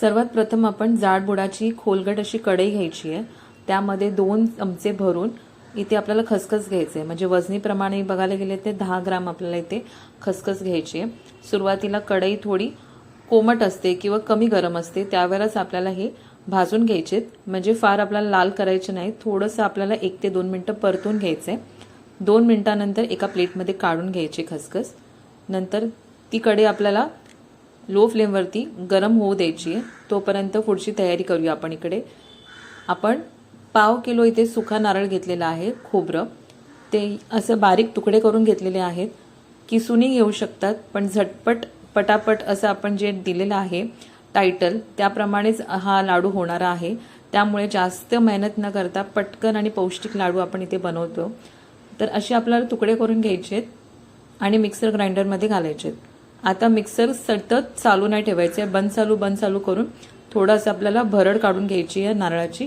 सर्वात प्रथम आपण जाड बुडाची खोलगट अशी कढई घ्यायची आहे. त्यामध्ये दोन चमचे भरून इथे आपल्याला खसखस घ्यायचे म्हणजे वजनीप्रमाणे बघायला गेले ते दहा ग्राम आपल्याला इथे खसखस घ्यायची आहे. सुरुवातीला कढई थोडी कोमट असते किंवा कमी गरम असते त्यावेळेस आपल्याला हे भाजून घ्यायचे म्हणजे फार आपल्याला लाल करायचे नाही. थोडंसं आपल्याला एक ते दोन मिनटं परतून घ्यायचं आहे दोन मिनटानंतर एका प्लेटमध्ये काढून घ्यायची खसखस. नंतर ती कढई आपल्याला लो फ्लेमवरती गरम होऊ द्यायची आहे. तोपर्यंत पुढची तयारी करूया आपण इकडे. आपण पाव किलो इथे सुका नारळ घेतलेला आहे खोबरं. ते असं बारीक तुकडे करून घेतलेले आहेत. किसूनही घेऊ शकतात पण झटपट पटापट असं आपण जे दिलेलं आहे टायटल त्याप्रमाणेच हा लाडू होणार आहे. त्यामुळे जास्त मेहनत न करता पटकन आणि पौष्टिक लाडू आपण इथे बनवतो. तर असे आपल्याला तुकडे करून घ्यायचे आहेत आणि मिक्सर ग्राइंडरमध्ये घालायचे आहेत. आता मिक्सर सतत चालू नाही ठेवायचं. आहे बंद चालू बंद चालू करून थोडंसं आपल्याला भरड काढून घ्यायची आहे नारळाची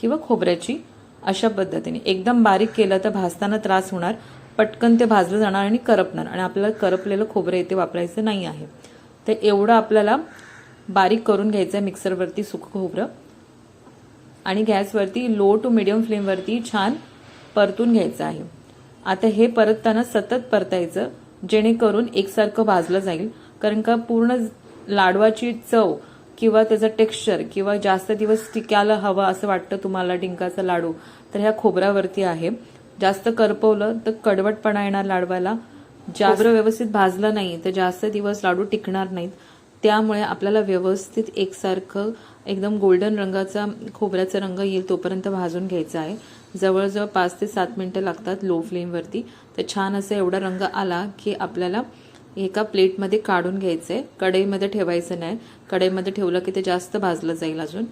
किंवा खोबऱ्याची अशा पद्धतीने. एकदम बारीक केलं तर भाजताना त्रास होणार. पटकन ते भाजलं जाणार आणि करपणार. आणि आपल्याला करपलेलं खोबरं इथे वापरायचं नाही आहे. तर एवढं आपल्याला बारीक करून घ्यायचं आहे मिक्सरवरती सुकं खोबरं. आणि गॅसवरती लो टू मिडियम फ्लेमवरती छान परतून घ्यायचं आहे. आता हे परतताना सतत परतायचं. जेणेकरून एकसारखं भाजलं जाईल. कारण का पूर्ण लाडवाची चव किंवा त्याचं टेक्स्चर किंवा जास्त दिवस टिकायला हवं असं वाटतं तुम्हाला डिंकाचा लाडू तर ह्या खोबऱ्यावरती आहे. जास्त करपवलं तर कडवटपणा येणार लाडवाला. जास्त व्यवस्थित भाजलं नाही तर जास्त दिवस लाडू टिकणार नाहीत. त्यामुळे आपल्याला व्यवस्थित एकसारखं एकदम गोल्डन रंगाचा खोबऱ्याचा रंग येईल तोपर्यंत भाजून घ्यायचा आहे. जवळजवळ पाच ते सात मिनटं लागतात लो फ्लेमवरती तर छान असं एवढा रंग आला की आपल्याला एका प्लेटमध्ये काढून घ्यायचं आहे कढईमध्ये ठेवायचं नाही. कढईमध्ये ठेवलं की ते जास्त भाजलं जाईल अजून.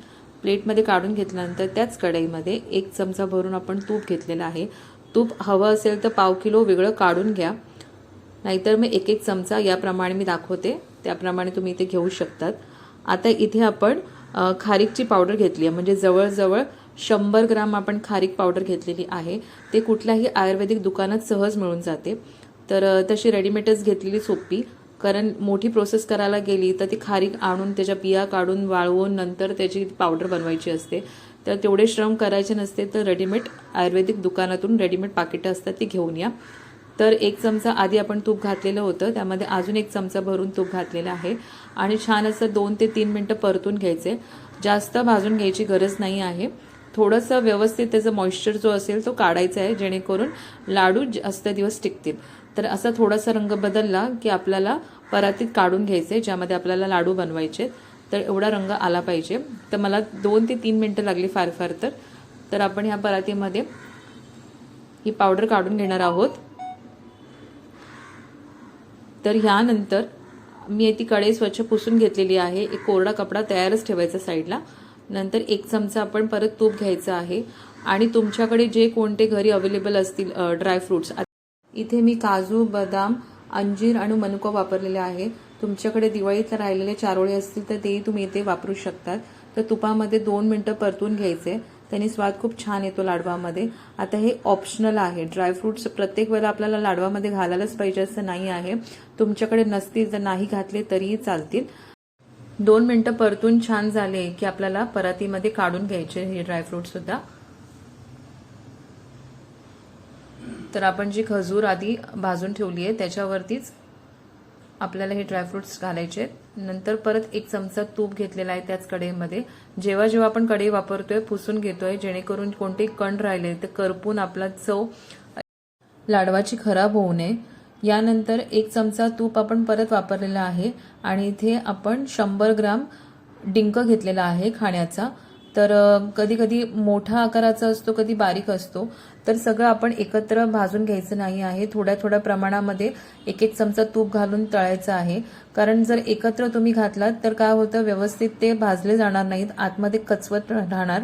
प्लेटमध्ये काढून घेतल्यानंतर त्याच कढईमध्ये एक चमचा भरून आपण तूप घेतलेलं आहे. तूप हवं असेल तर पाव किलो वेगळं काढून घ्या. नाहीतर मी एक एक चमचा याप्रमाणे मी दाखवते. त्याप्रमाणे तुम्ही इथे घेऊ शकतात. आता इथे आपण खारीकची पावडर घेतली आहे. म्हणजे जवळजवळ शंभर ग्राम आपण खारीक पावडर घेतलेली आहे. ते कुठल्याही आयुर्वेदिक दुकानात सहज मिळून जाते. तर तशी रेडीमेडच घेतलेली सोपी. कारण मोठी प्रोसेस करायला गेली तर ती खारीक आणून त्याच्या बिया काढून वाळवून नंतर त्याची पावडर बनवायची असते. तर तेवढे श्रम करायचे नसते तर रेडीमेड आयुर्वेदिक दुकानातून रेडीमेड पाकिटं असतात ती घेऊन या. तर एक चमचा आधी आपण तूप घातलेलं होतं. त्यामध्ये अजून एक चमचा भरून तूप घातलेलं आहे. आणि छान असं दोन ते तीन मिनटं परतून घ्यायचे. जास्त भाजून घ्यायची गरज नाही आहे. थोडंसं व्यवस्थित त्याचा मॉइश्चर जो असेल तो काढायचा आहे जेणेकरून लाडू जास्त दिवस टिकतील. तर असा थोडासा रंग बदलला की आपल्याला परातीत काढून घ्यायचे ज्यामध्ये आपल्याला लाडू बनवायचे तर एवढा रंग आला पाहिजे. तर मला दोन ते तीन मिनटं लागली फार फार तर. तर आपण ह्या परातीमध्ये ही पावडर काढून घेणार आहोत. तर ह्यानंतर मी ती कढई स्वच्छ पुसून घेतलेली आहे. एक कोरडा कपडा तयारच ठेवायचा साईडला. नंतर एक चमचा आपण परत तूप घ्यायचं आहे. आणि तुमच्याकडे जे कोणते घरी अवेलेबल असतील ड्रायफ्रुट्स इथे मी काजू बदाम अंजीर आणि मनुका वापरलेले आहे. तुमच्याकडे दिवाळीत राहिलेले चारोळे असतील तर तेही तुम्ही इथे वापरू शकतात. तर तुपामध्ये दोन मिनटं परतून घ्यायचे. त्यांनी स्वाद खूप छान येतो लाडवामध्ये. आता हे ऑप्शनल आहे. ड्रायफ्रुट्स प्रत्येक वेळेला आपल्याला लाडवामध्ये घालायलाच पाहिजे असं नाही आहे. तुमच्याकडे नसतील तर नाही घातले तरीही चालतील. दोन मिनटं परतून छान झाले की आपल्याला परातीमध्ये काढून घ्यायचे हे ड्रायफ्रूट सुद्धा. तर आपण जी खजूर आधी भाजून ठेवली आहे त्याच्यावरतीच आपल्याला हे ड्रायफ्रुट्स घालायचे आहेत. नंतर परत एक चमचा तूप घेतलेला आहे त्याच कढईमध्ये. जेव्हा जेव्हा आपण कढई वापरतोय पुसून घेतोय जेणेकरून कोणते कण राहिले ते करपून आपला चव लाडवाची खराब होऊ नये. यानंतर एक चमचा तूप आपण परत वापरलेला आहे आणि इथे आपण शंभर ग्राम डिंक घेतलेला आहे खाण्याचा. तर कधी कधी मोठा आकाराचा असतो कधी बारीक असतो. तर सगळं आपण एकत्र भाजून घ्यायचं नाही आहे. थोड्या थोड्या प्रमाणामध्ये एक एक चमचा तूप घालून तळायचं आहे. कारण जर एकत्र तुम्ही घातलात तर काय होतं व्यवस्थित ते भाजले जाणार नाहीत आतमध्ये कचवत राहणार.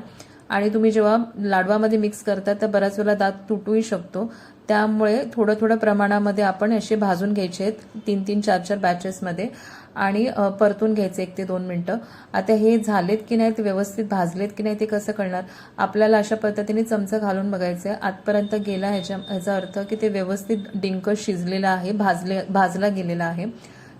आणि तुम्ही जेव्हा लाडवामध्ये मिक्स करता तर बऱ्याच वेळा दात तुटूही शकतो. त्यामुळे थोडं थोडं प्रमाणामध्ये आपण असे भाजून घ्यायचे आहेत तीन तीन चार चार बॅचेसमध्ये आणि परतून घ्यायचे एक ते दोन मिनटं. आता हे झालेत की नाही ते व्यवस्थित भाजलेत की नाही ते कसं कळणार? आपल्याला अशा पद्धतीने चमचा घालून बघायचं आहे आतपर्यंत गेला ह्याच्या ह्याचा अर्थ की ते व्यवस्थित डिंक शिजलेला आहे भाजले भाजला गेलेला आहे.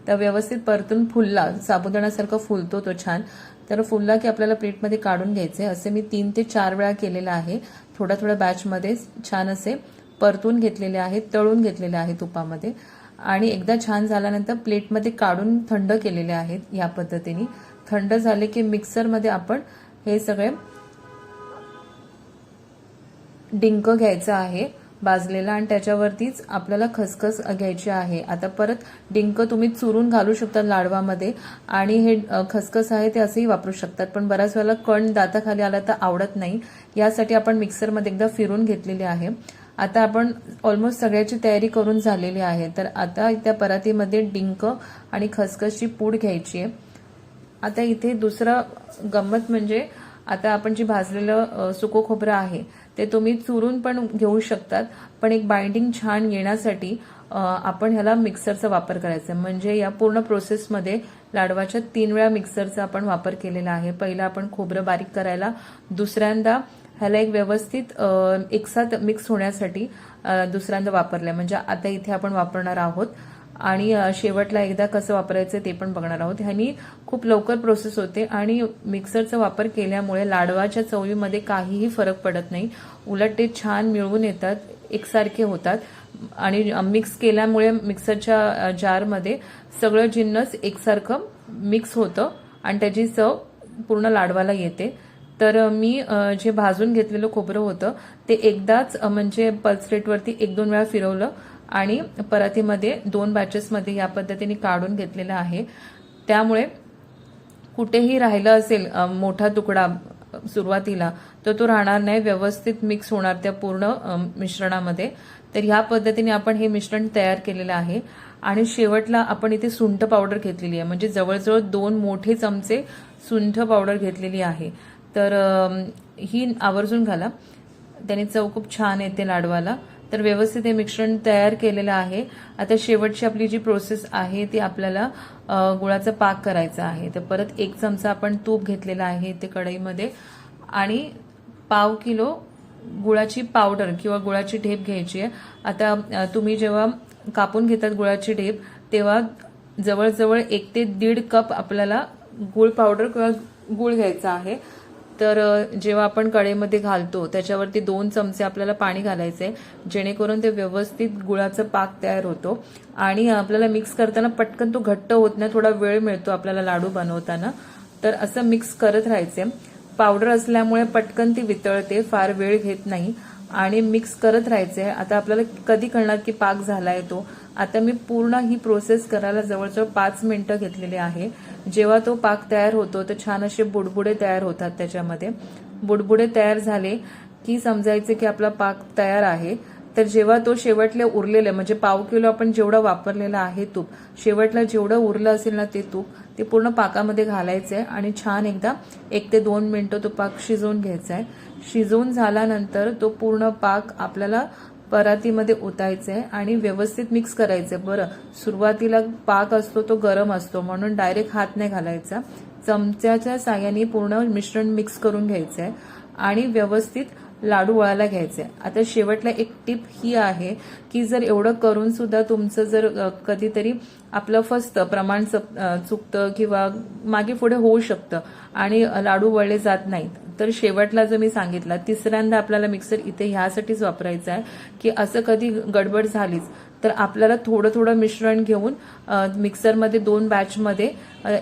तर व्यवस्थित परतून फुलला साबुदाण्यासारखा फुलतो तो छान. तर फुलला की आपल्याला प्लेटमध्ये काढून घ्यायचे असे मी तीन ते चार वेळा केलेला आहे. थोड्या थोड्या बॅचमध्ये छान असे परतून घेतलेले आहेत तळून घेतलेले आहेत तुपामध्ये. आणि एकदा छान झाल्यानंतर प्लेटमध्ये काढून थंड केलेले आहेत या पद्धतीने. थंड झाले की मिक्सरमध्ये आपण हे सगळे डिंक घ्यायचं आहे भाजलेला आणि त्याच्यावरतीच आपल्याला खसखस घ्यायची आहे. आता परत डिंक तुम्ही चुरून घालू शकता लाडवामध्ये आणि हे खसखस आहे ते असंही वापरू शकतात. पण बऱ्याच वेळेला कण दाताखाली आला तर आवडत नाही. यासाठी आपण मिक्सरमध्ये एकदा फिरून घेतलेले आहे. आता आपण ऑलमोस्ट सगळ्याची तयारी करून झालेली आहे. तर आता त्या परातीमध्ये डिंक आणि खसखसची पूड घ्यायची आहे. आता इथे दुसरं गंमत म्हणजे आता आपण जे भाजलेलं सुको सुकं खोबरं आहे ते तुम्ही चुरून पण घेऊ शकतात. पण एक बाइंडिंग छान येण्यासाठी आपण ह्याला मिक्सरचा वापर करायचा आहे. म्हणजे या पूर्ण प्रोसेसमध्ये लाडवाच्या तीन वेळा मिक्सरचा आपण वापर केलेला आहे. पहिला आपण खोबरं बारीक करायला दुसऱ्यांदा ह्याला एक व्यवस्थित एकसाथ मिक्स होण्यासाठी दुसऱ्यांदा वापरलाय. म्हणजे आता इथे आपण वापरणार आहोत आणि शेवटला एकदा कसं वापरायचं ते पण बघणार आहोत. ह्यानी खूप लवकर प्रोसेस होते आणि मिक्सरचा वापर केल्यामुळे लाडवाच्या चवीमध्ये काहीही फरक पडत नाही. उलट ते छान मिळवून येतात एकसारखे होतात. आणि मिक्स केल्यामुळे मिक्सरच्या जारमध्ये सगळं जिन्नस एकसारखं मिक्स होतं आणि त्याची चव पूर्ण लाडवाला येते. तर मी जे भाजून घेतलेलं खोबरं होतं ते एकदाच म्हणजे पल्स रेटवरती एक दोन वेळा फिरवलं आणि परातीमध्ये दोन बॅचेसमध्ये या पद्धतीने काढून घेतलेलं आहे. त्यामुळे कुठेही राहिलं असेल मोठा तुकडा सुरुवातीला तर तो राहणार नाही व्यवस्थित मिक्स होणार त्या पूर्ण मिश्रणामध्ये. तर ह्या पद्धतीने आपण हे मिश्रण तयार केलेलं आहे. आणि शेवटला आपण इथे सुंठ पावडर घेतलेली आहे. म्हणजे जवळजवळ दोन मोठे चमचे सुंठ पावडर घेतलेली आहे. तर ही आवर्जून घाला. त्याने चव खूप छान येते लाडवाला. तर व्यवस्थित हे मिश्रण तयार केलेलं आहे. आता शेवटची आपली जी प्रोसेस आहे ती आपल्याला गुळाचा पाक करायचा आहे. तर परत एक चमचा आपण तूप घेतलेला आहे ते कढईमध्ये. आणि पाव किलो गुळाची पावडर किंवा गुळाची ढेप घ्यायची आहे. आता तुम्ही जेव्हा कापून घेतात गुळाची ढेप तेव्हा जवळजवळ एक ते दीड कप आपल्याला गुळ पावडर किंवा गुळ घ्यायचा आहे. तर जेव्हा आपण कडेमध्ये घालतो त्याच्यावरती दोन चमचे आपल्याला पाणी घालायचे जेणेकरून ते व्यवस्थित गुळाचं पाक तयार होतो. आणि आपल्याला मिक्स करताना पटकन तो घट्ट होत नाही थोडा वेळ मिळतो आपल्याला लाडू बनवताना. तर असं मिक्स करत राहायचे पावडर असल्यामुळे पटकन ती वितळते फार वेळ घेत नाही. आणि मिक्स करत राहायचे आता आपल्याला कधी कळणार की पाक झाला तो? आता मी पूर्ण ही प्रोसेस करायला जवळजवळ पाच मिनिटं घेतलेली आहे. जेव्हा तो पाक तयार होतो तर छान असे बुडबुडे तयार होतात त्याच्यामध्ये. बुडबुडे तयार झाले की समजायचे की आपला पाक तयार आहे. तर जेव्हा तो शेवटले उरलेले म्हणजे पाव किलो आपण जेवढं वापरलेलं आहे तूप शेवटला जेवढं उरलं असेल ना ते तूप ते पूर्ण पाकामध्ये घालायचं आहे आणि छान एकदा एक ते दोन मिनटं तो पाक शिजवून घ्यायचा आहे शिजवून झाल्यानंतर तो पूर्ण पाक आपल्याला परातीमध्ये ओतायचं आहे आणि व्यवस्थित मिक्स करायचं. आहे बरं सुरुवातीला पाक असतो तो गरम असतो. म्हणून डायरेक्ट हात नाही घालायचा. चमच्याच्या साह्याने पूर्ण मिश्रण मिक्स करून घ्यायचं आहे आणि व्यवस्थित लाडू वळायला घ्यायचे. आता शेवटला एक टिप ही आहे की जर एवढं करून सुद्धा तुमचं जर कधीतरी आपलं फसतं प्रमाण चुकतं किंवा मागे पुढे होऊ शकतं आणि लाडू वळले जात नाहीत तर शेवटला जो मी सांगितला तिसऱ्यांदा आपल्याला मिक्सर इथे ह्यासाठीच वापरायचा आहे की असं कधी गडबड झालीच तर आपल्याला थोडं थोडं मिश्रण घेऊन मिक्सरमध्ये दोन बॅचमध्ये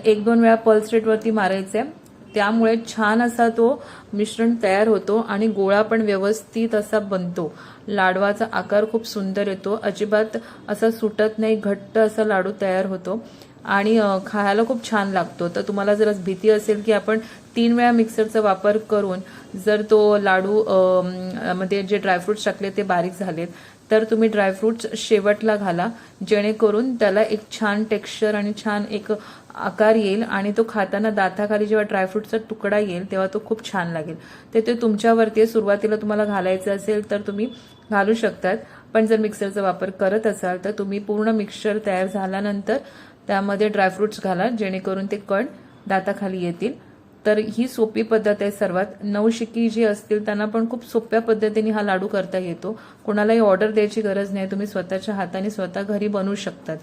एक दोन वेळा पल्स रेटवरती मारायचं आहे त्यामुळे छान असा तो मिश्रण तयार होतो आणि गोळा पण व्यवस्थित असा बनतो. लाडवाचा आकार खूप सुंदर येतो. अजिबात असा सुटत नाही घट्ट असा लाडू तयार होतो. आणि खायला खूप छान लागतो. तर तुम्हाला जर भीती असेल की आपण तीन वेळा मिक्सरचा वापर करून जर तो लाडू मध्ये जे ड्रायफ्रुट्स टाकले ते बारीक झालेत तर तुम्ही ड्रायफ्रुट्स शेवटला घाला. जेणेकरून त्याला एक छान टेक्स्चर आणि छान एक आकार येईल आणि तो खाताना दाताखाली जेव्हा ड्रायफ्रुटचा तुकडा येईल तेव्हा तो खूप छान लागेल. ते ते तुमच्यावरती सुरुवातीला तुम्हाला घालायचं असेल तर तुम्ही घालू शकतात. पण जर मिक्सरचा वापर करत असाल तर तुम्ही पूर्ण मिक्सचर तयार झाल्यानंतर त्यामध्ये ड्रायफ्रुट्स घाला जेणेकरून ते कण दाताखाली येतील. तर ही सोपी पद्धत आहे सर्वात. नवशिकी जी असतील त्यांना पण खूप सोप्या पद्धतीने हा लाडू करता येतो. कोणालाही ऑर्डर द्यायची गरज नाही. तुम्ही स्वतःच्या हाताने स्वतः घरी बनवू शकतात.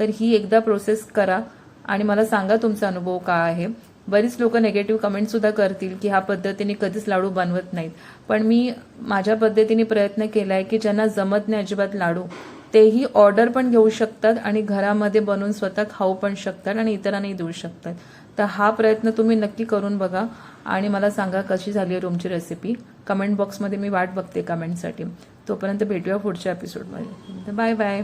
तर ही एकदा प्रोसेस करा आणि मला सांगा तुमचा अनुभव काय आहे. बरीच लोक नेगेटिव्ह कमेंट सुद्धा करतील की ह्या पद्धतीने कधीच लाडू बनवत नाहीत. पण मी माझ्या पद्धतीने प्रयत्न केलाय की ज्यांना जमत नाही अजिबात लाडू तेही ऑर्डर पण घेऊ शकतात आणि घरामध्ये बनवून स्वतः खाऊ पण शकतात आणि इतरांनाही देऊ शकतात. तर हा प्रयत्न तुम्ही नक्की करून बघा आणि मला सांगा कशी झाली आहे रूमची रेसिपी कमेंट बॉक्समध्ये मी वाट बघते कमेंटसाठी तोपर्यंत भेटूया पुढच्या एपिसोडमध्ये बाय बाय